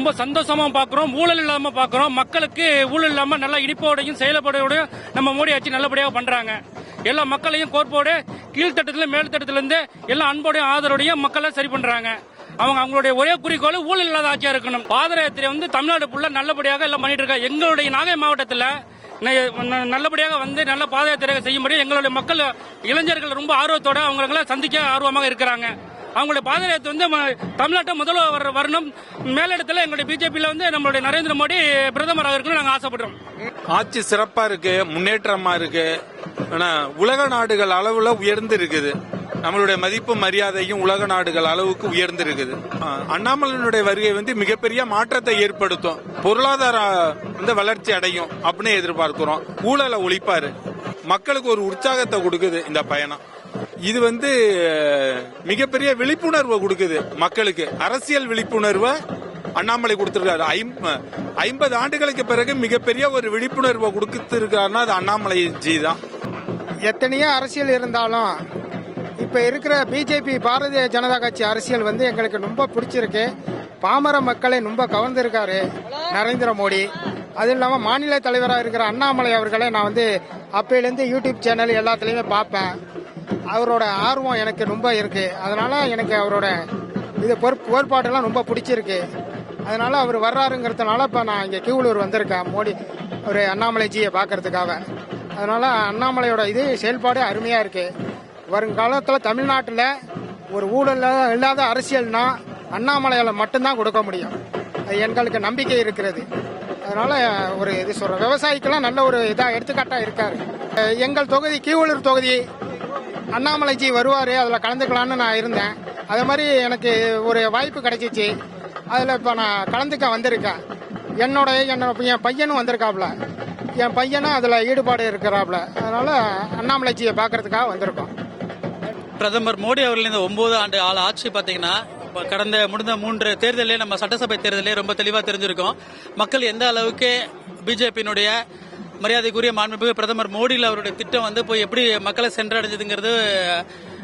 ரொம்ப சந்தோஷமா பாக்குறோம் ஊழல் இல்லாம பாக்குறோம் மக்களுக்கு ஊழல் இல்லாம நல்லா இனிப்போடையும் செயல்பாடோடையும் நம்ம மோடி ஆட்சி நல்லபடியாக பண்றாங்க. எல்லா மக்களையும் கோர்ப்போடு கீழ்த்தட்டத்துல மேல்தட்டத்துல இருந்து எல்லா அன்போடையும் ஆதரவோடையும் மக்களை சரி பண்றாங்க. அவங்க அவங்களுடைய ஒரே குறிக்கோள் ஊழல் இல்லாத ஆட்சியா இருக்கணும். பாதயாத்திரை வந்து தமிழ்நாடு ஃபுல்லா நல்லபடியாக எல்லாம் பண்ணிட்டு இருக்காங்க. எங்களுடைய நாகை மாவட்டத்தில் ந- நல்லபடியாக வந்து நல்ல பாத யாத்திரை செய்யும்படி எங்களுடைய மக்கள் இளைஞர்கள் ரொம்ப ஆர்வத்தோட அவங்களை சந்திக்க ஆர்வமாக இருக்கிறாங்க. அவங்களுடைய பாதயாத்திரை வந்து ம- தமிழ்நாட்டை முதல்வர் வர- வரணும். மேலிடத்துல எங்களுடைய பிஜேபியில வந்து நம்மளுடைய நரேந்திர மோடி பிரதமராக இருக்கணும்னு நாங்கள் ஆசைப்படுறோம். ஆட்சி சிறப்பா இருக்கு முன்னேற்றமா இருக்கு. ஆனா உலக நாடுகள் அளவுல உயர்ந்து இருக்குது. நம்மளுடைய மதிப்பு மரியாதையும் உலக நாடுகள் அளவுக்கு உயர்ந்து இருக்குது. அண்ணாமலையினுடைய வருகை வந்து மிகப்பெரிய மாற்றத்தை ஏற்படுத்தும். பொருளாதார வந்து வளர்ச்சி அடையும் அப்படின்னு எதிர்பார்க்கிறோம். ஊழலை ஒழிப்பாரு. மக்களுக்கு ஒரு உற்சாகத்தை கொடுக்குது இந்த பயணம். இது வந்து மிகப்பெரிய விழிப்புணர்வை கொடுக்குது மக்களுக்கு. அரசியல் விழிப்புணர்வை அண்ணாமலை கொடுத்திருக்காரு. ஐம்ப- ஐம்பது ஆண்டுகளுக்கு பிறகு மிகப்பெரிய ஒரு விழிப்புணர்வை கொடுத்திருக்காருன்னா அது அண்ணாமலை ஜி தான். எத்தனையோ அரசியல் இருந்தாலும் இப்ப இருக்கிற பிஜேபி பாரதிய ஜனதா கட்சி அரசியல் வந்து எங்களுக்கு ரொம்ப பிடிச்சிருக்கு. பாமர மக்களை ரொம்ப கவர்ந்திருக்காரு நரேந்திர மோடி. அது இல்லாம மாநில தலைவராக இருக்கிற அண்ணாமலை அவர்களை நான் வந்து அப்பையிலேருந்து யூடியூப் சேனல் எல்லாத்துலேயுமே பார்ப்பேன். அவரோட ஆர்வம் எனக்கு ரொம்ப இருக்கு. அதனால எனக்கு அவரோட இது பொறுப்பு கோட்பாடெல்லாம் ரொம்ப பிடிச்சிருக்கு. அதனால அவர் வர்றாருங்கிறதுனால இப்போ நான் இங்கே கீவலூர் வந்திருக்கேன். மோடி ஒரு அண்ணாமலைஜியை பார்க்கறதுக்காக. அதனால அண்ணாமலையோட இது செயல்பாடு அருமையாக இருக்கு. வருங்காலத்தில் தமிழ்நாட்டில் ஒரு ஊழல் இல்லாத அரசியல்னா அண்ணாமலையால் மட்டும்தான் கொடுக்க முடியும். அது எங்களுக்கு நம்பிக்கை இருக்கிறது. அதனால ஒரு இது சொல்கிறேன் விவசாயிக்கெல்லாம் நல்ல ஒரு இதாக எடுத்துக்காட்டாக இருக்காரு. எங்கள் தொகுதி கீவலூர் தொகுதி அண்ணாமலைஜி வருவாரு அதில் கலந்துக்கலாம்னு நான் இருந்தேன். அது மாதிரி எனக்கு ஒரு வாய்ப்பு கிடைச்சிச்சு. அதில் இப்போ நான் கலந்துக்க வந்திருக்கேன். என்னோட என்னோட என் பையனும் வந்திருக்காப்ல. என் பையனும் அதில் ஈடுபாடு இருக்கிறாப்ல. அதனால அண்ணாமலைஜியை பார்க்கறதுக்காக வந்திருக்கோம். பிரதமர் மோடி அவர்கள் இந்த ஒன்பது ஆண்டு ஆள் ஆட்சி பாத்தீங்கன்னா கடந்த முடிந்த மூன்று தேர்தலே நம்ம சட்டசபை தேர்தலே ரொம்ப தெளிவா தெரிஞ்சிருக்கோம். மக்கள் எந்த அளவுக்கு பிஜேபியினுடைய மரியாதைக்குரிய மாண்புமிகு பிரதமர் மோடியில் அவருடைய திட்டம் வந்து போய் எப்படி மக்களை சென்றடைஞ்சதுங்கிறது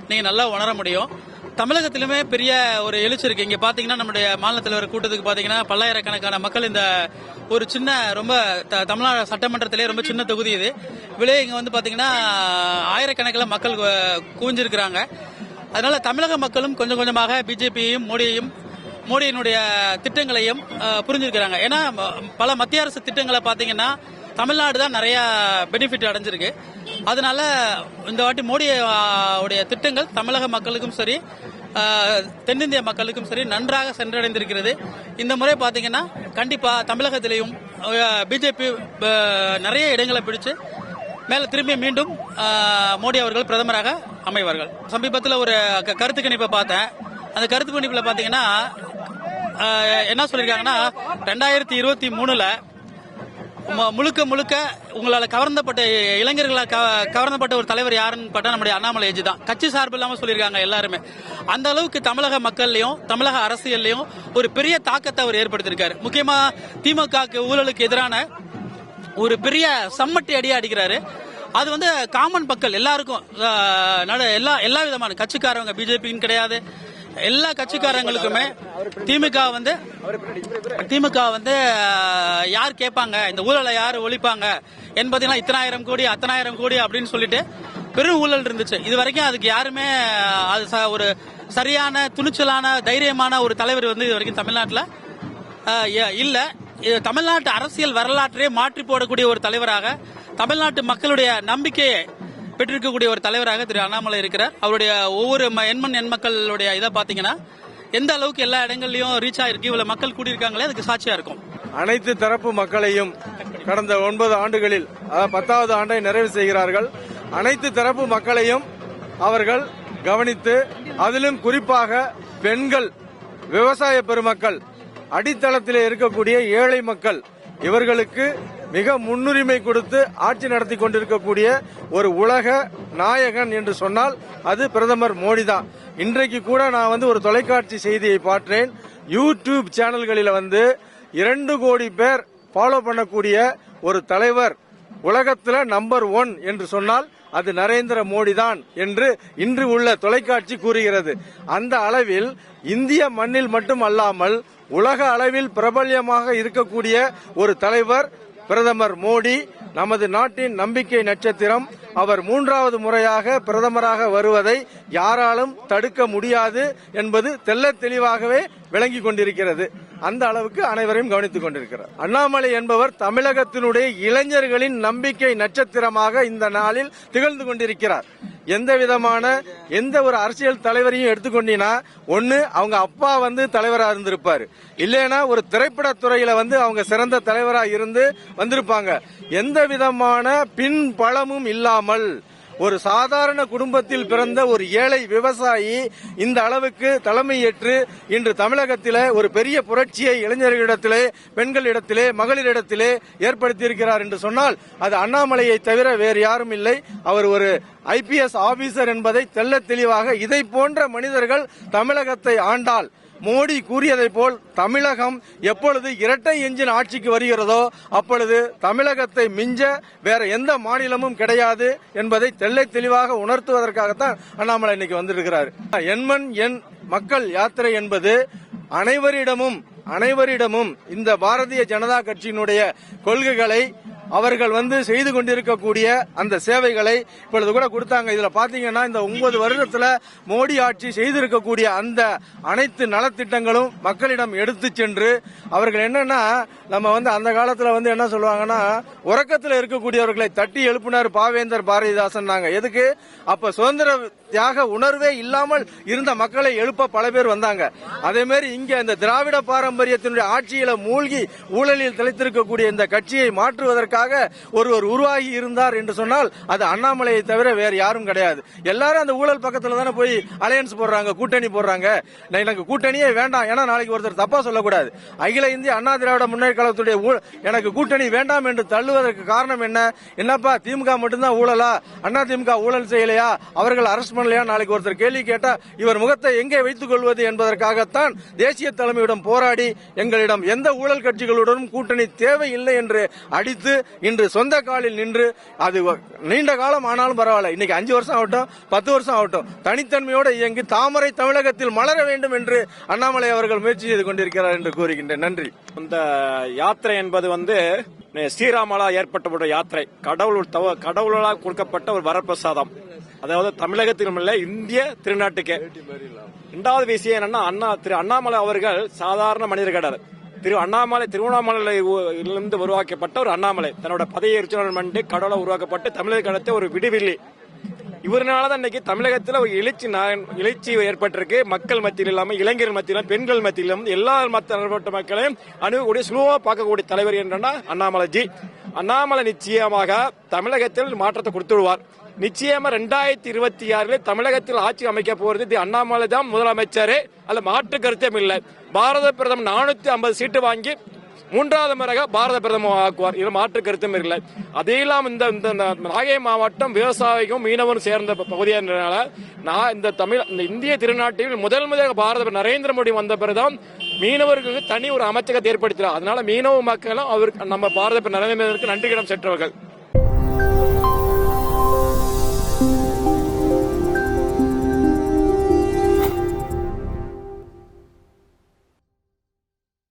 நீங்க நல்லா உணர முடியும். தமிழகத்திலுமே பெரிய ஒரு எழுச்சி இருக்கு இங்க பாத்தீங்கன்னா நம்முடைய மாநில தலைவர் கூட்டத்துக்கு பாத்தீங்கன்னா பல்லாயிரக்கணக்கான மக்கள் இந்த ஒரு சின்ன ரொம்ப த- தமிழ்நாடு சட்டமன்றத்திலே ரொம்ப சின்ன தொகுதி இது. விலை இங்க வந்து பாத்தீங்கன்னா ஆயிரக்கணக்கில் மக்கள் கு- குவிஞ்சிருக்கிறாங்க. அதனால தமிழக மக்களும் கொஞ்சம் கொஞ்சமாக பிஜேபியையும் மோடியையும் மோடியினுடைய திட்டங்களையும் புரிஞ்சிருக்கிறாங்க. ஏன்னா பல மத்திய அரசு திட்டங்களை பாத்தீங்கன்னா தமிழ்நாடு தான் நிறைய பெனிஃபிட் அடைஞ்சிருக்கு. அதனால இந்த வாட்டி மோடி உடைய திட்டங்கள் தமிழக மக்களுக்கும் சரி தென்னிந்திய மக்களுக்கும் சரி நன்றாக சென்றடைந்திருக்கிறது. இந்த முறை பாத்தீங்கன்னா கண்டிப்பா தமிழகத்திலையும் பிஜேபி நிறைய இடங்களை பிடிச்சு மேல திரும்பி மீண்டும் மோடி அவர்கள் பிரதமராக அமைவார்கள். சமீபத்தில் ஒரு க- கருத்து கணிப்பை பார்த்தேன். அந்த கருத்து கணிப்புல பாத்தீங்கன்னா என்ன சொல்லியிருக்காங்கன்னா ரெண்டாயிரத்தி இருபத்தி மூணுல முழுக்க முழுக்க உங்களால் கவர்ந்தப்பட்ட இளைஞர்களால் க- கவர்ந்தப்பட்ட ஒரு தலைவர் யாருன்னு பார்த்தா நம்முடைய அண்ணாமலை ஏஜ் தான். கட்சி சார்பு இல்லாமல் சொல்லியிருக்காங்க எல்லாருமே. அந்த அளவுக்கு தமிழக மக்கள்லையும் தமிழக அரசியல்லையும் ஒரு பெரிய தாக்கத்தை அவர் ஏற்படுத்தியிருக்காரு. முக்கியமாக திமுகக்கு ஊழலுக்கு எதிரான ஒரு பெரிய சம்மட்டி அடியாக அடிக்கிறாரு. அது வந்து காமன் மக்கள் எல்லாருக்கும் நட- எல்லா எல்லா விதமான கட்சிக்காரவங்க பிஜேபின்னு கிடையாது. எல்லா கட்சிக்காரங்களுக்குமே திமுக வந்து திமுக வந்து யார் கேட்பாங்க? இந்த ஊழலை யார் ஒழிப்பாங்க? என்பதெல்லாம் இத்தனாயிரம் கோடி அத்தனாயிரம் கோடி அப்படின்னு சொல்லிட்டு பெரும் ஊழல் இருந்துச்சு. இது வரைக்கும் அதுக்கு யாருமே அது ச- ஒரு சரியான துணிச்சலான தைரியமான ஒரு தலைவர் வந்து இது வரைக்கும் தமிழ்நாட்டில் ஆஹ் இல்ல. இது தமிழ்நாட்டு அரசியல் வரலாற்றையே மாற்றி போடக்கூடிய ஒரு தலைவராக தமிழ்நாட்டு மக்களுடைய நம்பிக்கையை பெற்றிருக்கக்கூடிய ஒரு தலைவராக திரு அண்ணாமலை இருக்கிறார். அவருடைய ஒவ்வொரு ம- எண்மண் எண்மக்களுடைய இதை பார்த்தீங்கன்னா எந்த அளவுக்கு எல்லா இடங்கள்லயும் ரீச் ஆயிருக்கு இவ்வளவு மக்கள் கூடியிருக்காங்களே அதுக்கு சாட்சியா இருக்கும். அனைத்து தரப்பு மக்களையும் கடந்த ஒன்பது ஆண்டுகளில் அதாவது பத்தாவது ஆண்டை நிறைவு செய்கிறார்கள். அனைத்து தரப்பு மக்களையும் அவர்கள் கவனித்து அதிலும் குறிப்பாக பெண்கள் விவசாய பெருமக்கள் அடித்தளத்திலே இருக்கக்கூடிய ஏழை மக்கள் இவர்களுக்கு மிக முன்னுரிமை கொடுத்து ஆட்சி நடத்தி கொண்டிருக்கக்கூடிய ஒரு உலக நாயகன் என்று சொன்னால் அது பிரதமர் மோடி தான் இன்றைக்கு கூட நான் வந்து ஒரு தொலைக்காட்சி செய்தியை பார்த்தேன் யூடியூப் சேனல்களில் வந்து இரண்டு கோடி பேர் ஃபாலோ பண்ணக்கூடிய ஒரு தலைவர் உலகத்தில் நம்பர் ஒன் என்று சொன்னால் அது நரேந்திர மோடி தான் என்று இன்று உள்ள தொலைக்காட்சி கூறுகிறது. அந்த அளவில் இந்திய மண்ணில் மட்டும் அல்லாமல் உலக அளவில் பிரபல்யமாக இருக்கக்கூடிய ஒரு தலைவர் பிரதமர் மோடி நமது நாட்டின் நம்பிக்கை நட்சத்திரம் அவர் மூன்றாவது முறையாக பிரதமராக வருவதை யாராலும் தடுக்க முடியாது என்பது தெல்ல தெளிவாகவே விளங்கி கொண்டிருக்கிறது. அந்த அளவுக்கு அனைவரையும் கவனித்துக் கொண்டிருக்கிறார். அண்ணாமலை என்பவர் தமிழகத்தினுடைய இளைஞர்களின் நம்பிக்கை நட்சத்திரமாக இந்த நாளில் திகழ்ந்து கொண்டிருக்கிறார். எந்த விதமான எந்த ஒரு அரசியல் தலைவரையும் எடுத்துக்கொண்டீங்கன்னா ஒன்னு அவங்க அப்பா வந்து தலைவராக இருந்திருப்பாரு. இல்லைன்னா ஒரு திரைப்பட துறையில வந்து அவங்க சிறந்த தலைவராக இருந்து வந்திருப்பாங்க. எந்த விதமான பின்பலமும் இல்லாமல் ஒரு சாதாரண குடும்பத்தில் பிறந்த ஒரு ஏழை விவசாயி இந்த அளவுக்கு தலைமையேற்று இன்று தமிழகத்திலே ஒரு பெரிய புரட்சியை இளைஞர்களிடத்திலே பெண்களிடத்திலே மகளிரிடத்திலே ஏற்படுத்தியிருக்கிறார் என்று சொன்னால் அது அண்ணாமலையை தவிர வேறு யாரும் இல்லை. அவர் ஒரு ஐபிஎஸ் ஆபீசர் என்பதை தெல்ல தெளிவாக இதை போன்ற மனிதர்கள் தமிழகத்தை ஆண்டால் மோடி கூறியதை போல் தமிழகம் எப்பொழுது இரட்டை எஞ்சின் ஆட்சிக்கு வருகிறதோ அப்பொழுது தமிழகத்தை மிஞ்ச வேற எந்த மாநிலமும் கிடையாது என்பதை தெல்லை தெளிவாக உணர்த்துவதற்காகத்தான் அண்ணாமலை இன்னைக்கு வந்திருக்கிறார். எண்மண் எண் மக்கள் யாத்திரை என்பது அனைவரிடமும் அனைவரிடமும் இந்த பாரதிய ஜனதா கட்சியினுடைய கொள்கைகளை அவர்கள் வந்து செய்து கொண்டிருக்கக்கூடிய அந்த சேவைகளை இப்பொழுது கூட கொடுத்தாங்க. இதுல பாத்தீங்கன்னா இந்த ஒன்பது வருடத்துல மோடி ஆட்சி செய்திருக்கக்கூடிய அந்த அனைத்து நலத்திட்டங்களும் மக்களிடம் எடுத்து சென்று அவர்கள் என்னன்னா நம்ம வந்து அந்த காலத்துல வந்து என்ன சொல்லுவாங்கன்னா உறக்கத்துல இருக்கக்கூடியவர்களை தட்டி எழுப்பினார் பாவேந்தர் பாரதிதாசன் நாங்க. எதுக்கு? அப்ப சுதந்திர தியாக உணர்வே இல்லாமல் இருந்த மக்களை எழுப்ப பல பேர் வந்தாங்க. அதே மாதிரி இங்க இந்த திராவிட பாரம்பரியத்தினுடைய ஆட்சியில மூழ்கி ஊழலில் திளைத்திருக்கக்கூடிய இந்த கட்சியை மாற்றுவதற்கு மாற்றுவதற்காக ஒருவர் உருவாகி இருந்தார் என்று சொன்னால் அது அண்ணாமலையை தவிர வேறு யாரும் கிடையாது. எல்லாரும் அந்த ஊழல் பக்கத்தில் தானே போய் அலையன்ஸ் போடுறாங்க கூட்டணி போடுறாங்க. எனக்கு கூட்டணியே வேண்டாம். ஏன்னா நாளைக்கு ஒருத்தர் தப்பா சொல்லக்கூடாது. அகில இந்திய அண்ணா திராவிட முன்னேற்ற கழகத்துடைய எனக்கு கூட்டணி வேண்டாம் என்று தள்ளுவதற்கு காரணம் என்ன? என்னப்பா திமுக மட்டும்தான் ஊழலா? அண்ணா திமுக ஊழல் செய்யலையா? அவர்கள் அரெஸ்ட் பண்ணலையா? நாளைக்கு ஒருத்தர் கேள்வி கேட்டா இவர் முகத்தை எங்கே வைத்துக் கொள்வது என்பதற்காகத்தான் தேசிய தலைமையிடம் போராடி எங்களிடம் எந்த ஊழல் கட்சிகளுடனும் கூட்டணி தேவையில்லை என்று அடித்து இன்று சொந்த காலில் நின்று அது நீண்ட காலம் ஆனாலும் பரவாயில்ல. இன்னைக்கு அஞ்சு வருஷம் ஆகட்டும் பத்து வருஷம் ஆகட்டும் தனித்தன்மையோடு இயங்கி தாமரை தமிழகத்தில் மலர வேண்டும் என்று அண்ணாமலை அவர்கள் முயற்சி செய்து கொண்டிருக்கிறார் என்று கூறுகின்றேன். நன்றி. இந்த யாத்திரை என்பது வந்து ஸ்ரீராமலா ஏற்பட்ட ஒரு யாத்திரை. கடவுள் தவ- கடவுளால் கொடுக்கப்பட்ட ஒரு வரப்பிரசாதம். அதாவது தமிழகத்திலும் இல்ல இந்திய திருநாட்டுக்கு. இரண்டாவது விஷயம் என்னன்னா அண்ணா திரு அண்ணாமலை அவர்கள் சாதாரண மனிதர் கிடையாது திரு அண்ணாமலை திருவண்ணாமலையிலிருந்து உருவாக்கப்பட்ட ஒரு அண்ணாமலை. தன்னோட பதவி ரிச்சுவல் பண்ணிட்டு கடவுளை உருவாக்கப்பட்டு தமிழக கடத்த ஒரு விடுவில்லி இவருனால தான் இன்னைக்கு தமிழகத்தில் ஒரு எழுச்சி எழுச்சி ஏற்பட்டிருக்கு. மக்கள் மத்தியில் இல்லாமல் இளைஞர் மத்தியிலும் பெண்கள் மத்தியிலும். எல்லா மத்த மக்களையும் அணுகக்கூடிய சுலபமா பார்க்கக்கூடிய தலைவர் என்னன்னா அண்ணாமலைஜி. அண்ணாமலை நிச்சயமாக தமிழகத்தில் மாற்றத்தை கொடுத்துடுவார். நிச்சயமா ரெண்டாயிரத்தி இருபத்தி ஆறுல தமிழகத்தில் ஆட்சி அமைக்க போறது தி அண்ணாமலை தான் முதலமைச்சர். அல்ல மாற்று கருத்தும் இல்லை. பாரத பிரதமர் நானூத்தி ஐம்பது சீட்டு வாங்கி மூன்றாவது முறையாக பாரத பிரதமர் ஆக்குவார். இதில் மாற்று கருத்தும் இல்லை. அதே இல்லாம இந்த இந்த நாகை மாவட்டம் விவசாயிக்கும் மீனவரும் சேர்ந்த பகுதியானதுனால நான் இந்த தமிழ் இந்த இந்திய திருநாட்டில் முதல் முதலாக பாரத நரேந்திர மோடி வந்த பிறகுதான் மீனவர்களுக்கு தனி ஒரு அமைச்சகத்தை ஏற்படுத்தினார். அதனால மீனவ மக்களும் அவருக்கு நம்ம பாரத நரேந்திர மோடிக்கு நன்றி கடன் சென்றவர்கள்.